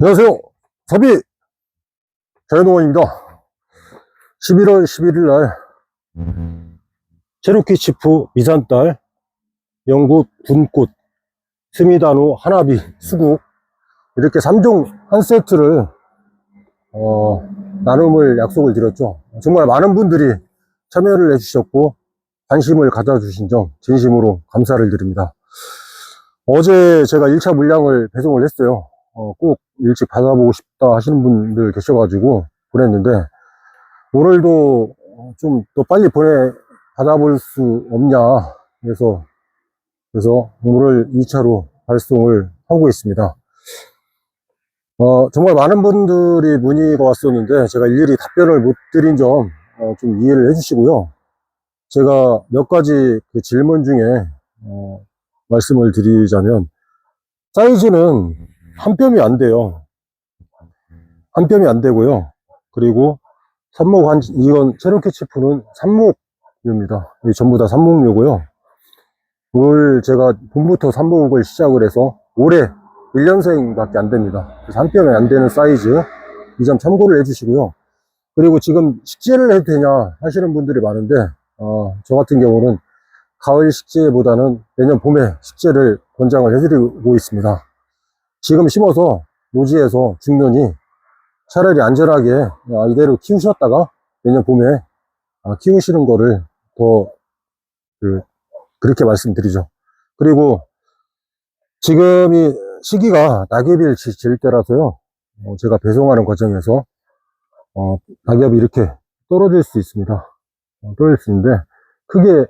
안녕하세요. 사비 자연농원입니다. 11월 11일 날 체로키 치프 미산딸 영구 분꽃 스미다노 하나비 수국 이렇게 3종 한 세트를 어, 나눔을 약속을 드렸죠. 정말 많은 분들이 참여를 해주셨고 관심을 가져주신 점 진심으로 감사를 드립니다. 어제 제가 1차 물량을 배송을 했어요. 어, 꼭 일찍 받아보고 싶다 하시는 분들 계셔가지고 보냈는데 오늘도 좀 더 빨리 보내 받아볼 수 없냐 그래서 그래서 오늘 2차로 발송을 하고 있습니다. 어, 정말 많은 분들이 문의가 왔었는데 제가 일일이 답변을 못 드린 점 어, 좀 이해를 해주시고요. 제가 몇 가지 그 질문 중에 어, 말씀을 드리자면 사이즈는 한 뼘이 안 돼요. 한 뼘이 안 되고요. 그리고 삽목 한 이건 체로키 치프는 삽목입니다. 이게 전부 다 삽목묘고요. 올 제가 봄부터 삽목을 시작을 해서 올해 1년생밖에 안 됩니다. 그래서 한 뼘이 안 되는 사이즈 이 점 참고를 해주시고요. 그리고 지금 식재를 해도 되냐 하시는 분들이 많은데 어, 저 같은 경우는 가을 식재보다는 내년 봄에 식재를 권장을 해드리고 있습니다. 지금 심어서 노지에서 중년이 차라리 안전하게 아, 이대로 키우셨다가 내년 봄에 아, 키우시는 거를 더 그, 그렇게 말씀드리죠. 그리고 지금이 시기가 낙엽일 지- 질 때라서요. 어, 제가 배송하는 과정에서 어, 낙엽이 이렇게 떨어질 수 있습니다. 어, 떨어질 수 있는데 크게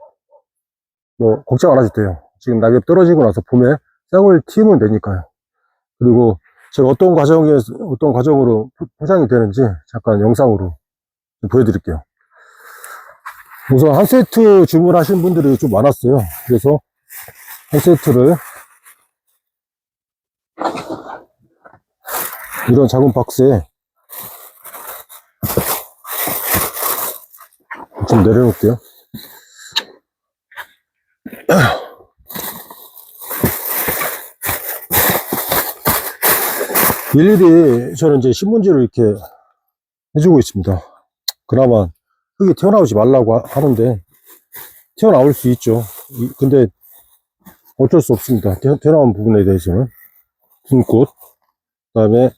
뭐 걱정 안 하셔도 돼요. 지금 낙엽 떨어지고 나서 봄에 싹을 틔우면 되니까요. 그리고 제가 어떤 과정에 어떤 과정으로 포- 포장이 되는지 잠깐 영상으로 좀 보여드릴게요. 우선 한 세트 주문하신 분들이 좀 많았어요. 그래서 한 세트를 이런 작은 박스에 좀 내려놓을게요. 일일이 저는 이제 신문지를 이렇게 해주고 있습니다. 그나마 흙이 튀어나오지 말라고 하- 하는데 튀어나올 수 있죠. 이- 근데 어쩔 수 없습니다. 튀어, 튀어나온 부분에 대해서는 분꽃, 그 다음에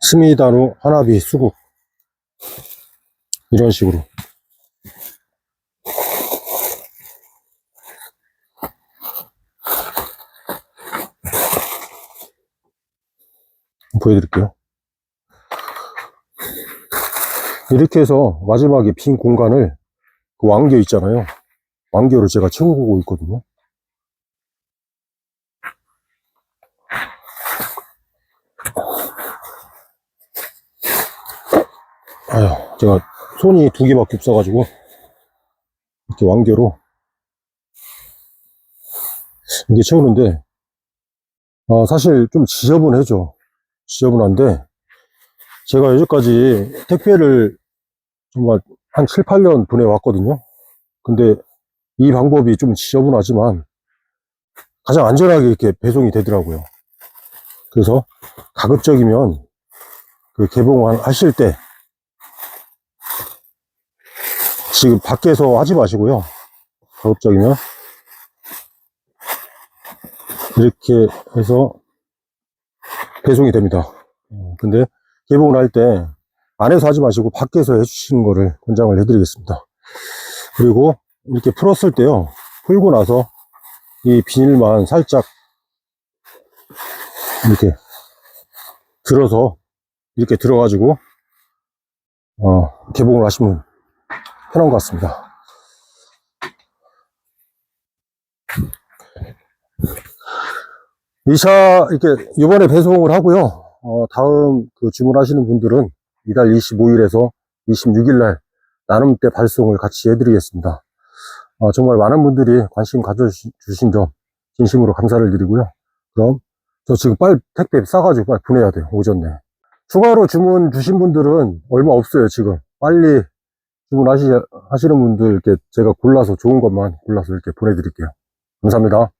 스미다노 하나비 수국 이런 식으로 보여드릴게요. 이렇게 해서 마지막에 빈 공간을 그 왕겨 있잖아요. 왕겨로 제가 채우고 있거든요. 아휴, 제가 손이 두 개밖에 없어가지고 이렇게 왕겨로 이게 채우는데 아, 사실 좀 지저분해져. 지저분한데, 제가 여기까지 택배를 정말 한 7, 8년 보내왔거든요. 근데 이 방법이 좀 지저분하지만 가장 안전하게 이렇게 배송이 되더라고요. 그래서 가급적이면 그 개봉하실 때 지금 밖에서 하지 마시고요. 가급적이면 이렇게 해서 배송이 됩니다. 어, 근데 개봉을 할 때 안에서 하지 마시고 밖에서 해주시는 거를 권장을 해드리겠습니다. 그리고 이렇게 풀었을 때요. 풀고 나서 이 비닐만 살짝 이렇게 들어서 이렇게 들어가지고 어, 개봉을 하시면 편한 것 같습니다. 이차 이렇게 이번에 배송을 하고요. 어, 다음 그 주문하시는 분들은 이달 25일에서 26일 날 나눔 때 발송을 같이 해드리겠습니다. 어, 정말 많은 분들이 관심 가져주신 점 진심으로 감사를 드리고요. 그럼 저 지금 빨리 택배 싸가지고 빨리 보내야 돼요. 오전에. 추가로 주문 주신 분들은 얼마 없어요. 지금 빨리 주문하시 하시는 분들 이렇게 제가 골라서 좋은 것만 골라서 이렇게 보내드릴게요. 감사합니다.